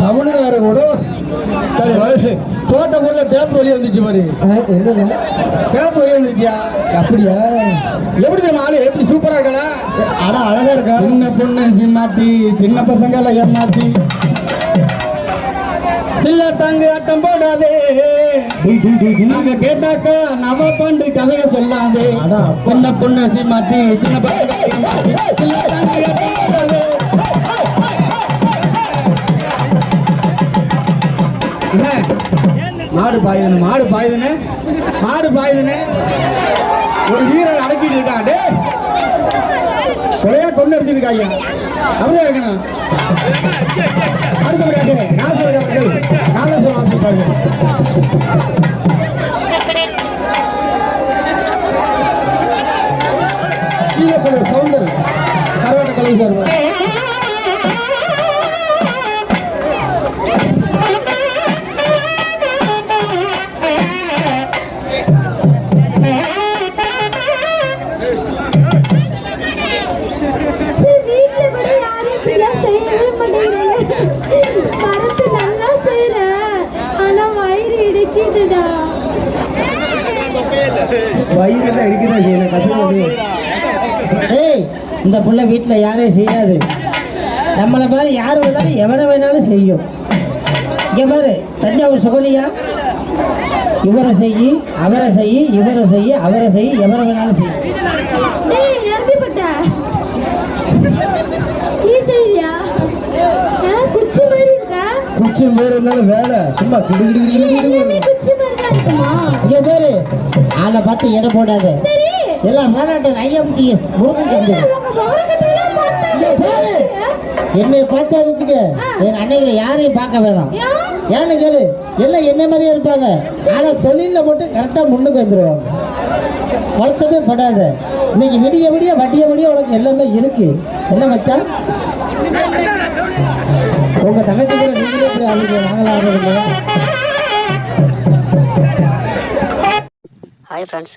தமிழ் வேற கூட டேப் வழி வந்துச்சு மாதிரி டேப் வழி வந்துச்சியா அப்படியா எப்படி ஆளு எப்படி சூப்பரா இருக்கா அழகா இருக்கா சின்ன பொண்ணு சின்னாத்தி சின்ன பசங்க எல்லாம் ஏமாத்தி சில்ல தங்கு ஆட்டம் போடாதே நாங்க கேட்டாக்கா நவ பண்டு கதைய சொல்லாதே சின்ன பொண்ணு சின்னாத்தி சின்ன பசங்க மாடு பாயுதுன்னு மாடு பாயுதுன்னு மாடு பாயுதுன்னு. ஒரு வீரர் அடக்கிட்டு இருக்காண்டு கொலையா கொண்டு எடுத்துருக்காங்க அப்படியே இருக்கணும். அடுத்தபடியாக நாசர்கள் நாகேஸ்வர வாசிப்பார்கள் வாசிப்பாங்க மாட்டேங்கிறாங்க மரத்து நல்லா செய்யறேன் வயிறு தான் இருக்குதான் கஷ்டம் ஏய் இந்த புள்ள வீட்டில் யாரையும் செய்யாது. நம்மளை மாதிரி யார் வேணாலும் எவரை வேணாலும் செய்யும். இங்கே பாரு தஞ்சாவூர் சுகலியா? இவரை செய்யி அவரை செய்யி இவரை செய்யி அவரை செய்யி எவரை வேணாலும் செய்யும் குச்சி மாதிரி இருக்கா? குச்சி வேறு இருந்தாலும் வேலை. சும்மா கிடு கிடு கிடு கிடு கிடு எல்லாமே குச்சி மாதிரி தான் இருக்குமா? இங்கே பாரு ஆளை பார்த்து எடை போடாத. எல்லாம் மாநாட்டன் ஐஎம்டிஎஸ் முருகன் என்னை பார்த்தா வச்சுக்க என் அன்னைகளை யாரையும் பார்க்க வேணாம். ஏன்னு கேளு. எல்லாம் என்ன மாதிரியே இருப்பாங்க? ஆனா தொழிலில் மட்டும் கரெக்டாக முன்னுக்கு வந்துடுவாங்க வருத்தமே படாத. இன்னைக்கு விடிய விடிய வட்டிய விடிய உனக்கு எல்லாமே இருக்கு. என்ன மச்சான்? உங்க தங்கச்சி கூட நீங்களே இப்படி ஆளுங்க நாங்களா ஆடுறது ஹாய் ஃப்ரெண்ட்ஸ்